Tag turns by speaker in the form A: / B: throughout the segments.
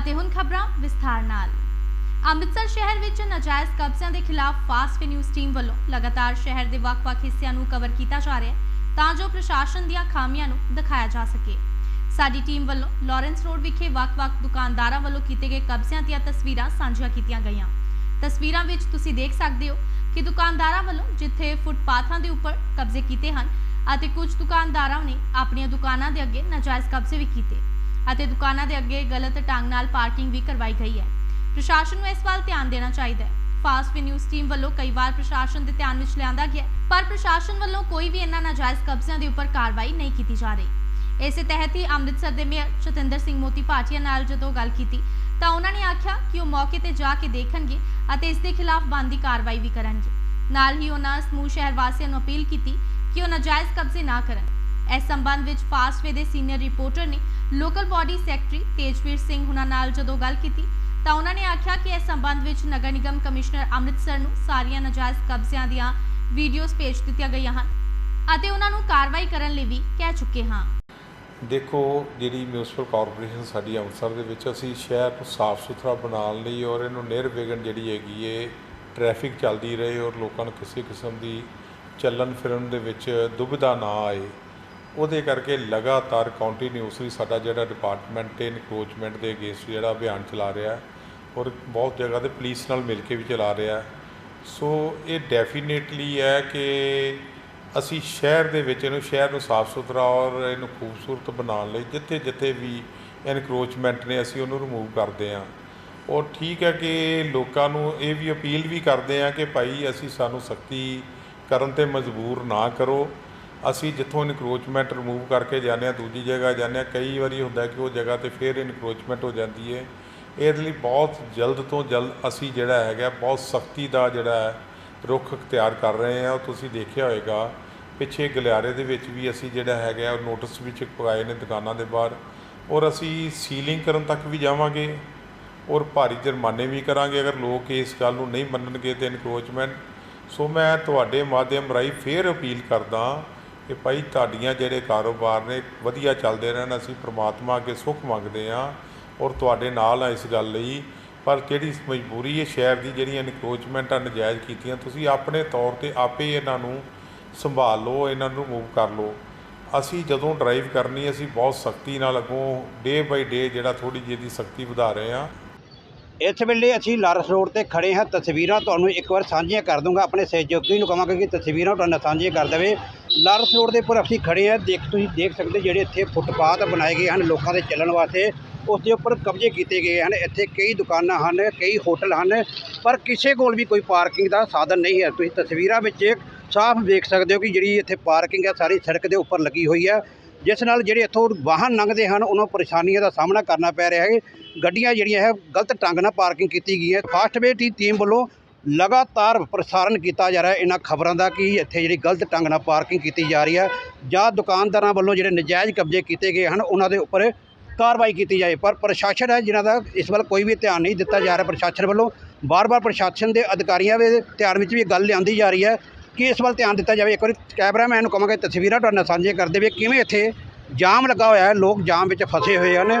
A: ਅਤੇ ਹੁਣ ਖਬਰਾਂ ਵਿਸਥਾਰ ਨਾਲ। ਅੰਮ੍ਰਿਤਸਰ ਸ਼ਹਿਰ ਵਿੱਚ ਨਾਜਾਇਜ਼ ਕਬਜ਼ਿਆਂ ਦੇ ਖਿਲਾਫ ਫਾਸਟ ਨਿਊਜ਼ ਟੀਮ ਵੱਲੋਂ ਲਗਾਤਾਰ ਸ਼ਹਿਰ ਦੇ ਵੱਖ-ਵੱਖ ਹਿੱਸਿਆਂ ਨੂੰ ਕਵਰ ਕੀਤਾ ਜਾ ਰਿਹਾ ਹੈ ਤਾਂ ਜੋ ਪ੍ਰਸ਼ਾਸਨ ਦੀਆਂ ਖਾਮੀਆਂ ਨੂੰ ਦਿਖਾਇਆ ਜਾ ਸਕੇ। ਸਾਡੀ ਟੀਮ ਵੱਲੋਂ ਲਾਰੈਂਸ ਰੋਡ ਵਿਖੇ ਵੱਖ-ਵੱਖ ਦੁਕਾਨਦਾਰਾਂ ਵੱਲੋਂ ਕੀਤੇ ਗਏ ਕਬਜ਼ਿਆਂ ਦੀਆਂ ਤਸਵੀਰਾਂ ਸਾਂਝੀਆਂ ਕੀਤੀਆਂ ਗਈਆਂ। ਤਸਵੀਰਾਂ ਵਿੱਚ ਤੁਸੀਂ ਦੇਖ ਸਕਦੇ ਹੋ ਕਿ ਦੁਕਾਨਦਾਰਾਂ ਵੱਲੋਂ ਜਿੱਥੇ ਫੁੱਟਪਾਥਾਂ ਦੇ ਉੱਪਰ ਕਬਜ਼ੇ ਕੀਤੇ ਹਨ ਅਤੇ ਕੁਝ ਦੁਕਾਨਦਾਰਾਂ ਨੇ ਆਪਣੀਆਂ ਦੁਕਾਨਾਂ ਦੇ ਅੱਗੇ ਨਾਜਾਇਜ਼ ਕਬਜ਼ੇ ਵੀ ਕੀਤੇ। ਅਤੇ ਦੁਕਾਨਾਂ ਦੇ ਅੱਗੇ ਗਲਤ ਢੰਗ ਨਾਲ ਪਾਰਕਿੰਗ ਵੀ ਕਰਵਾਈ ਗਈ ਹੈ। ਪ੍ਰਸ਼ਾਸਨ ਨੂੰ ਇਸ ਵੱਲ ਧਿਆਨ ਦੇਣਾ ਚਾਹੀਦਾ ਹੈ। ਫਾਸਟ ਵੀ ਨਿਊਜ਼ ਟੀਮ ਵੱਲੋਂ ਕਈ ਵਾਰ ਪ੍ਰਸ਼ਾਸਨ ਦੇ ਧਿਆਨ ਵਿੱਚ ਲਿਆਂਦਾ ਗਿਆ ਪਰ ਪ੍ਰਸ਼ਾਸਨ ਵੱਲੋਂ ਕੋਈ ਵੀ ਇਹਨਾਂ ਨਾਜਾਇਜ਼ ਕਬਜ਼ਿਆਂ ਦੇ ਉੱਪਰ ਕਾਰਵਾਈ ਨਹੀਂ ਕੀਤੀ ਜਾ ਰਹੀ। ਇਸੇ ਤਹਿਤ ਹੀ ਅੰਮ੍ਰਿਤਸਰ ਦੇ ਮੇਅਰ ਚਤਿੰਦਰ ਸਿੰਘ ਮੋਤੀ ਭਾਟੀਆ ਨਾਲ ਜਦੋਂ ਗੱਲ ਕੀਤੀ, ਤਾਂ ਉਹਨਾਂ ਨੇ ਆਖਿਆ ਕਿ ਉਹ ਮੌਕੇ ਤੇ ਜਾ ਕੇ ਦੇਖਣਗੇ ਅਤੇ ਇਸ ਦੇ ਖਿਲਾਫ ਬਣਦੀ ਕਾਰਵਾਈ ਵੀ ਕਰਨਗੇ। ਨਾਲ ਹੀ ਉਹਨਾਂ ਸਮੂਹ ਸ਼ਹਿਰ ਵਾਸੀਆਂ ਨੂੰ ਅਪੀਲ ਕੀਤੀ ਕਿ ਉਹ ਨਾਜਾਇਜ਼ ਕਬਜ਼ੇ ਨਾ ਕਰਨ। ਇਸ ਸੰਬੰਧ ਵਿੱਚ ਫਾਸਟਵੇ ਦੇ ਸੀਨੀਅਰ ਰਿਪੋਰਟਰ ਨੇ local body secretary Tejvir Singh ਹੁਣਾਂ ਨਾਲ ਜਦੋਂ ਗੱਲ ਕੀਤੀ ਤਾਂ ਉਹਨਾਂ ਨੇ ਆਖਿਆ ਕਿ ਇਸ ਸੰਬੰਧ ਵਿੱਚ ਨਗਰ ਨਿਗਮ ਕਮਿਸ਼ਨਰ ਅੰਮ੍ਰਿਤਸਰ ਨੂੰ ਸਾਰੀਆਂ ਨਾਜਾਇਜ਼ ਕਬਜ਼ਿਆਂ ਦੀਆਂ ਵੀਡੀਓਜ਼ ਭੇਜ ਦਿੱਤੀਆਂ ਗਈਆਂ ਹਨ ਅਤੇ ਉਹਨਾਂ ਨੂੰ ਕਾਰਵਾਈ ਕਰਨ ਲਈ ਵੀ ਕਹਿ ਚੁੱਕੇ ਹਾਂ।
B: ਦੇਖੋ, ਜਿਹੜੀ ਮਿਊਨਿਸਪਲ ਕਾਰਪੋਰੇਸ਼ਨ ਸਾਡੀ ਅੰਮ੍ਰਿਤਸਰ ਦੇ ਵਿੱਚ, ਅਸੀਂ ਸ਼ਹਿਰ ਨੂੰ ਸਾਫ਼ ਸੁਥਰਾ ਬਣਾਉਣ ਲਈ ਔਰ ਇਹਨੂੰ ਨਿਰਵਿਘਨ ਜਿਹੜੀ ਹੈਗੀ ਏ, ਟ੍ਰੈਫਿਕ ਚੱਲਦੀ ਰਹੇ ਔਰ ਲੋਕਾਂ ਨੂੰ ਕਿਸੇ ਕਿਸਮ ਦੀ ਚੱਲਣ ਫਿਰਨ ਦੇ ਵਿੱਚ ਦੁਬਿਧਾ ਨਾ ਆਏ। ਉਹਦੇ ਕਰਕੇ ਲਗਾਤਾਰ ਕੰਟੀਨਿਊਸਲੀ ਸਾਡਾ ਜਿਹੜਾ ਡਿਪਾਰਟਮੈਂਟ ਇਨਕਰੋਚਮੈਂਟ ਦੇ ਅਗੇਂਸਟ ਜਿਹੜਾ ਅਭਿਆਨ ਚਲਾ ਰਿਹਾ ਔਰ ਬਹੁਤ ਜਗ੍ਹਾ ਤੇ ਪੁਲਿਸ ਨਾਲ ਮਿਲ ਕੇ ਵੀ ਚਲਾ ਰਿਹਾ ਸੋ ਇਹ ਡੈਫੀਨੇਟਲੀ ਹੈ ਕਿ ਅਸੀਂ ਸ਼ਹਿਰ ਦੇ ਵਿੱਚ ਇਹਨੂੰ ਸ਼ਹਿਰ ਨੂੰ ਸਾਫ਼ ਸੁਥਰਾ ਔਰ ਇਹਨੂੰ ਖੂਬਸੂਰਤ ਬਣਾਉਣ ਲਈ ਜਿੱਥੇ ਜਿੱਥੇ ਵੀ ਇਨਕਰੋਚਮੈਂਟ ਨੇ ਅਸੀਂ ਉਹਨੂੰ ਰਿਮੂਵ ਕਰਦੇ ਹਾਂ। ਔਰ ਠੀਕ ਹੈ ਕਿ ਲੋਕਾਂ ਨੂੰ ਇਹ ਵੀ ਅਪੀਲ ਵੀ ਕਰਦੇ ਹਾਂ ਕਿ ਭਾਈ ਅਸੀਂ ਸਾਨੂੰ ਸਖਤੀ ਕਰਨ ਤੇ ਮਜਬੂਰ ਨਾ ਕਰੋ। ਅਸੀਂ ਜਿੱਥੋਂ ਇਨਕਰੋਚਮੈਂਟ ਰਿਮੂਵ ਕਰਕੇ ਜਾਂਦੇ ਹਾਂ, ਦੂਜੀ ਜਗ੍ਹਾ ਜਾਂਦੇ ਹਾਂ, ਕਈ ਵਾਰੀ ਹੁੰਦਾ ਕਿ ਉਹ ਜਗ੍ਹਾ ਤੇ ਫਿਰ ਇਨਕਰੋਚਮੈਂਟ ਹੋ ਜਾਂਦੀ ਹੈ। ਇਹਦੇ ਲਈ ਬਹੁਤ ਜਲਦ ਤੋਂ ਜਲਦ ਅਸੀਂ ਜਿਹੜਾ ਹੈਗਾ, ਬਹੁਤ ਸਖਤੀ ਦਾ ਜਿਹੜਾ ਹੈ, ਰੁਖ ਅਖਤਿਆਰ ਕਰ ਰਹੇ ਹਾਂ। ਉਹ ਤੁਸੀਂ ਦੇਖਿਆ ਹੋਵੇਗਾ ਪਿੱਛੇ ਗਲਿਆਰੇ ਦੇ ਵਿੱਚ ਵੀ ਅਸੀਂ ਜਿਹੜਾ ਹੈਗਾ, ਉਹ ਨੋਟਿਸ ਵਿੱਚ ਪਵਾਏ ਨੇ ਦੁਕਾਨਾਂ ਦੇ ਬਾਹਰ। ਔਰ ਅਸੀਂ ਸੀਲਿੰਗ ਕਰਨ ਤੱਕ ਵੀ ਜਾਵਾਂਗੇ, ਔਰ ਭਾਰੀ ਜੁਰਮਾਨੇ ਵੀ ਕਰਾਂਗੇ। ਅਗਰ ਲੋਕ ਇਸ ਗੱਲ ਨੂੰ ਨਹੀਂ ਮੰਨਣਗੇ ਤੇ ਇਨਕਰੋਚਮੈਂਟ ਸੋ ਮੈਂ ਤੁਹਾਡੇ ਮਾਧਿਅਮ ਰਾਹੀਂ ਫੇਰ ਅਪੀਲ ਕਰਦਾ ਕਿ ਭਾਈ ਤੁਹਾਡੀਆਂ ਜਿਹੜੇ ਕਾਰੋਬਾਰ ਨੇ, ਵਧੀਆ ਚੱਲਦੇ ਰਹਿਣ, ਅਸੀਂ ਪ੍ਰਮਾਤਮਾ ਅੱਗੇ ਸੁੱਖ ਮੰਗਦੇ ਹਾਂ ਔਰ ਤੁਹਾਡੇ ਨਾਲ ਆ ਇਸ ਗੱਲ ਲਈ। ਪਰ ਜਿਹੜੀ ਮਜਬੂਰੀ ਹੈ, ਸ਼ਹਿਰ ਦੀ ਜਿਹੜੀਆਂ ਇਨਕਰੋਚਮੈਂਟਾਂ ਨਜਾਇਜ਼ ਕੀਤੀਆਂ, ਤੁਸੀਂ ਆਪਣੇ ਤੌਰ ਤੇ ਆਪੇ ਇਹਨਾਂ ਨੂੰ ਸੰਭਾਲ ਲਓ, ਇਹਨਾਂ ਨੂੰ ਮੂਵ ਕਰ ਲਓ। ਅਸੀਂ ਜਦੋਂ ਡਰਾਈਵ ਕਰਨੀ, ਅਸੀਂ ਬਹੁਤ ਸਖਤੀ ਨਾਲ ਅੱਗੋਂ ਡੇ ਬਾਈ ਡੇ ਜਿਹੜਾ ਥੋੜੀ ਜਿਹੀ ਦੀ ਸਖਤੀ ਵਧਾ ਰਹੇ ਹਾਂ।
C: ਇਸ ਵੇਲੇ ਅਸੀਂ ਲਾਰਸ ਰੋਡ ਤੇ ਖੜੇ ਹਾਂ। ਤਸਵੀਰਾਂ ਤੁਹਾਨੂੰ ਇੱਕ ਵਾਰ ਸਾਂਝੀਆਂ ਕਰ ਦੂੰਗਾ। ਆਪਣੇ ਸਹਿਯੋਗੀ ਨੂੰ ਕਹਾਂਗਾ ਕਿ ਤਸਵੀਰਾਂ ਤੁਹਾਨੂੰ ਸਾਂਝੀਆਂ ਕਰ ਦੇਵੇ। ਲਾਰਸ ਰੋਡ ਦੇ ਉੱਪਰ ਅਸੀਂ ਖੜੇ ਹਾਂ। ਦੇਖ, ਤੁਸੀਂ ਦੇਖ ਸਕਦੇ ਜਿਹੜੇ ਇੱਥੇ ਫੁੱਟਪਾਥ ਬਣਾਏ ਗਏ ਹਨ ਲੋਕਾਂ ਦੇ ਚੱਲਣ ਵਾਸਤੇ। ਉਸ ਦੇ ਉੱਪਰ ਕਬਜ਼ੇ ਕੀਤੇ ਗਏ ਹਨ। ਇੱਥੇ ਕਈ ਦੁਕਾਨਾਂ ਹਨ, ਕਈ ਹੋਟਲ ਹਨ, ਪਰ ਕਿਸੇ ਕੋਲ ਵੀ ਕੋਈ ਪਾਰਕਿੰਗ ਦਾ ਸਾਧਨ ਨਹੀਂ ਹੈ। ਤੁਸੀਂ ਤਸਵੀਰਾਂ ਵਿੱਚ ਸਾਫ਼ ਦੇਖ ਸਕਦੇ ਹੋ ਕਿ ਜਿਹੜੀ ਇੱਥੇ ਪਾਰਕਿੰਗ ਹੈ, ਸਾਰੀ ਸੜਕ ਦੇ ਉੱਪਰ ਲੱਗੀ ਹੋਈ ਹੈ। ਜਿਸ ਨਾਲ ਜਿਹੜੇ ਇੱਥੋਂ ਵਾਹਨ ਲੰਘਦੇ ਹਨ, ਉਹਨਾਂ ਨੂੰ ਪਰੇਸ਼ਾਨੀਆਂ ਦਾ ਸਾਹਮਣਾ ਕਰਨਾ ਪੈ ਰਿਹਾ ਹੈ। ਗੱਡੀਆਂ ਜਿਹੜੀਆਂ ਹੈ, ਗਲਤ ਢੰਗ ਨਾਲ ਪਾਰਕਿੰਗ ਕੀਤੀ ਗਈ ਹੈ। ਫਾਸਟਵੇ ਦੀ ਟੀਮ ਵੱਲੋਂ ਲਗਾਤਾਰ ਪ੍ਰਸਾਰਣ ਕੀਤਾ ਜਾ ਰਿਹਾ ਇਹਨਾਂ ਖਬਰਾਂ ਦਾ ਕਿ ਇੱਥੇ ਜਿਹੜੀ ਗਲਤ ਢੰਗ ਨਾਲ ਪਾਰਕਿੰਗ ਕੀਤੀ ਜਾ ਰਹੀ ਹੈ ਜਾਂ ਦੁਕਾਨਦਾਰਾਂ ਵੱਲੋਂ ਜਿਹੜੇ ਨਜਾਇਜ਼ ਕਬਜ਼ੇ ਕੀਤੇ ਗਏ ਹਨ, ਉਹਨਾਂ ਦੇ ਉੱਪਰ ਕਾਰਵਾਈ ਕੀਤੀ ਜਾਏ। ਪਰ ਪ੍ਰਸ਼ਾਸਨ ਹੈ, ਜਿਨ੍ਹਾਂ ਦਾ ਇਸ ਵੱਲ ਕੋਈ ਵੀ ਧਿਆਨ ਨਹੀਂ ਦਿੱਤਾ ਜਾ ਰਿਹਾ ਪ੍ਰਸ਼ਾਸਨ ਵੱਲੋਂ ਬਾਰ-ਬਾਰ ਪ੍ਰਸ਼ਾਸਨ ਦੇ ਅਧਿਕਾਰੀਆਂ ਦੇ ਧਿਆਨ ਵਿੱਚ ਵੀ ਇਹ ਗੱਲ ਲਿਆਂਦੀ ਜਾ ਰਹੀ ਹੈ ਕਿ ਇਸ ਵੱਲ ਧਿਆਨ ਦਿੱਤਾ ਜਾਵੇ। ਇੱਕ ਵਾਰੀ ਕੈਮਰਾਮੈਨ ਨੂੰ ਕਹਾਂਗੇ ਤਸਵੀਰਾਂ ਤੁਹਾਡੇ ਨਾਲ ਸਾਂਝੀਆਂ ਕਰਦੇ ਵੀ ਕਿਵੇਂ ਇੱਥੇ ਜਾਮ ਲੱਗਾ ਹੋਇਆ ਹੈ, ਲੋਕ ਜਾਮ ਵਿੱਚ ਫਸੇ ਹੋਏ ਹਨ।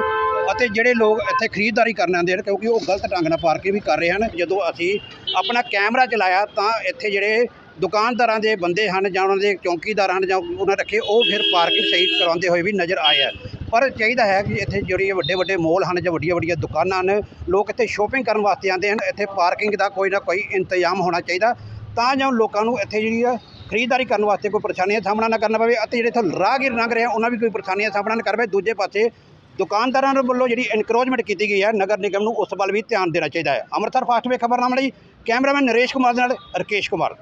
C: ਅਤੇ ਜਿਹੜੇ ਲੋਕ ਇੱਥੇ ਖਰੀਦਦਾਰੀ ਕਰਨ ਆਉਂਦੇ ਹਨ, ਕਿਉਂਕਿ ਉਹ ਗਲਤ ਢੰਗ ਨਾਲ ਪਾਰਕਿੰਗ ਵੀ ਕਰ ਰਹੇ ਹਨ, ਜਦੋਂ ਅਸੀਂ ਆਪਣਾ ਕੈਮਰਾ ਚਲਾਇਆ ਤਾਂ ਇੱਥੇ ਜਿਹੜੇ ਦੁਕਾਨਦਾਰਾਂ ਦੇ ਬੰਦੇ ਹਨ ਜਾਂ ਉਹਨਾਂ ਦੇ ਚੌਕੀਦਾਰ ਹਨ ਜਾਂ ਉਹਨਾਂ ਰੱਖੇ, ਉਹ ਫਿਰ ਪਾਰਕਿੰਗ ਸਹੀ ਕਰਵਾਉਂਦੇ ਹੋਏ ਵੀ ਨਜ਼ਰ ਆਏ ਆ ਪਰ ਚਾਹੀਦਾ ਹੈ ਕਿ ਇੱਥੇ ਜਿਹੜੇ ਵੱਡੇ ਵੱਡੇ ਮੋਲ ਹਨ ਜਾਂ ਵੱਡੀਆਂ ਵੱਡੀਆਂ ਦੁਕਾਨਾਂ ਹਨ, ਲੋਕ ਇੱਥੇ ਸ਼ੋਪਿੰਗ ਕਰਨ ਵਾਸਤੇ ਆਉਂਦੇ ਹਨ, ਇੱਥੇ ਪਾਰਕਿੰਗ ਦਾ ਕੋਈ ਨਾ ਕੋਈ ਇੰਤਜ਼ਾਮ ਹੋਣਾ ਚਾਹੀਦਾ। ਤਾਂ ਜੋ ਲੋਕਾਂ ਨੂੰ ਇੱਥੇ ਜਿਹੜੀ ਆ ਖਰੀਦਦਾਰੀ ਕਰਨ ਵਾਸਤੇ ਕੋਈ ਪਰੇਸ਼ਾਨੀਆਂ ਦਾ ਸਾਹਮਣਾ ਨਾ ਕਰਨਾ ਪਵੇ ਅਤੇ ਜਿਹੜੇ ਇੱਥੇ ਰਾਹਗੀਰ ਲੰਘ ਰਹੇ ਆ, ਉਹਨਾਂ ਵੀ ਕੋਈ ਪਰੇਸ਼ਾਨੀ ਦਾ ਸਾਹਮਣਾ ਨਾ ਕਰ ਦੂਜੇ ਪਾਸੇ ਦੁਕਾਨਦਾਰਾਂ ਵੱਲੋਂ ਜਿਹੜੀ ਇਨਕਰੋਚਮੈਂਟ ਕੀਤੀ ਗਈ ਹੈ, ਨਗਰ ਨਿਗਮ ਨੂੰ ਉਸ ਵੱਲ ਵੀ ਧਿਆਨ ਦੇਣਾ ਚਾਹੀਦਾ ਹੈ। ਅੰਮ੍ਰਿਤਸਰ ਫਾਸਟਵੇ ਖਬਰਨਾਮਾ ਲਈ ਕੈਮਰਾਮੈਨ ਨਰੇਸ਼ ਕੁਮਾਰ ਦੇ ਨਾਲ ਰਕੇਸ਼ ਕੁਮਾਰ।